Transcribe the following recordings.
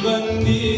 आरंभी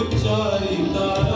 ಉಚ್ಚಾರಿತಾರ